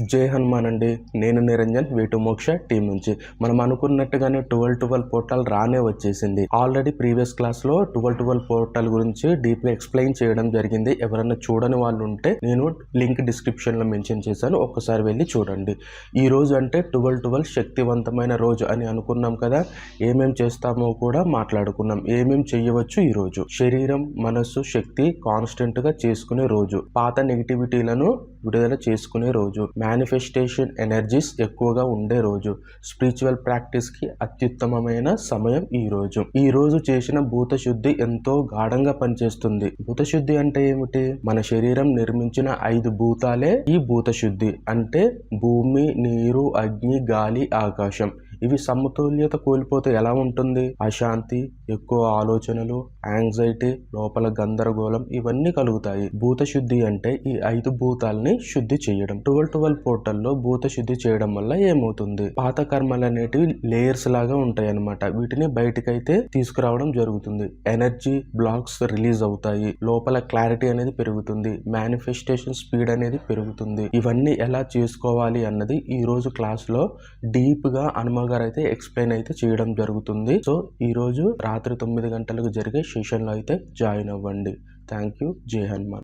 జై హనుమాన్ అండి. నేను నిరంజన్ వేటు మోక్ష టీం నుంచి. మనం అనుకున్నట్టుగానే ట్వెల్వ్ ట్వెల్వ్ పోర్టల్ రానే వచ్చేసింది. ఆల్రెడీ ప్రీవియస్ క్లాస్లో ట్వెల్వ్ ట్వెల్వ్ పోర్టల్ గురించి డీప్గా ఎక్స్ప్లెయిన్ చేయడం జరిగింది. ఎవరైనా చూడని వాళ్ళు ఉంటే నేను లింక్ డిస్క్రిప్షన్లో మెన్షన్ చేశాను. ఒక్కసారి వెళ్ళి చూడండి. ఈ రోజు అంటే ట్వెల్వ్ ట్వెల్వ్ శక్తివంతమైన రోజు అని అనుకున్నాం కదా. ఏమేం చేస్తామో కూడా మాట్లాడుకున్నాం. ఏమేం చేయవచ్చు ఈ రోజు? శరీరం మనస్సు శక్తి కాన్స్టెంట్గా చేసుకునే రోజు. పాత నెగిటివిటీలను విడుదల చేసుకునే రోజు. మేనిఫెస్టేషన్ ఎనర్జీస్ ఎక్కువగా ఉండే రోజు. స్పిరిచువల్ ప్రాక్టీస్కి అత్యుత్తమమైన సమయం ఈ రోజు. ఈ రోజు చేసిన భూత శుద్ధి ఎంతో గాఢంగా పనిచేస్తుంది. భూత శుద్ధి అంటే ఏమిటి? మన శరీరం నిర్మించిన ఐదు భూతాలే ఈ భూత శుద్ధి అంటే భూమి నీరు అగ్ని గాలి ఆకాశం. ఇవి సమతుల్యత కోల్పోతే ఎలా ఉంటుంది? అశాంతి ఎక్కువ ఆలోచనలు యాంగ్జైటీ లోపల గందరగోళం ఇవన్నీ కలుగుతాయి. భూత శుద్ధి అంటే ఈ ఐదు భూతాలని శుద్ధి చేయడం. ట్వెల్వ్ ట్వెల్వ్ పోర్టల్లో భూత శుద్ధి చేయడం వల్ల ఏమవుతుంది? పాత కర్మలు అనేటివి లేయర్స్ లాగా ఉంటాయి అన్నమాట వీటిని బయటకైతే తీసుకురావడం జరుగుతుంది. ఎనర్జీ బ్లాక్స్ రిలీజ్ అవుతాయి. లోపల క్లారిటీ అనేది పెరుగుతుంది. మేనిఫెస్టేషన్ స్పీడ్ అనేది పెరుగుతుంది. ఇవన్నీ ఎలా చేసుకోవాలి అన్నది ఈ రోజు క్లాస్లో డీప్గా హనుమ గారు అయితే ఎక్స్ప్లెయిన్ అయితే చేయడం జరుగుతుంది. సో ఈ రోజు రాత్రి తొమ్మిది గంటలకు జరిగే సెషన్లో అయితే జాయిన్ అవ్వండి. థ్యాంక్ యూ జై హనుమాన్.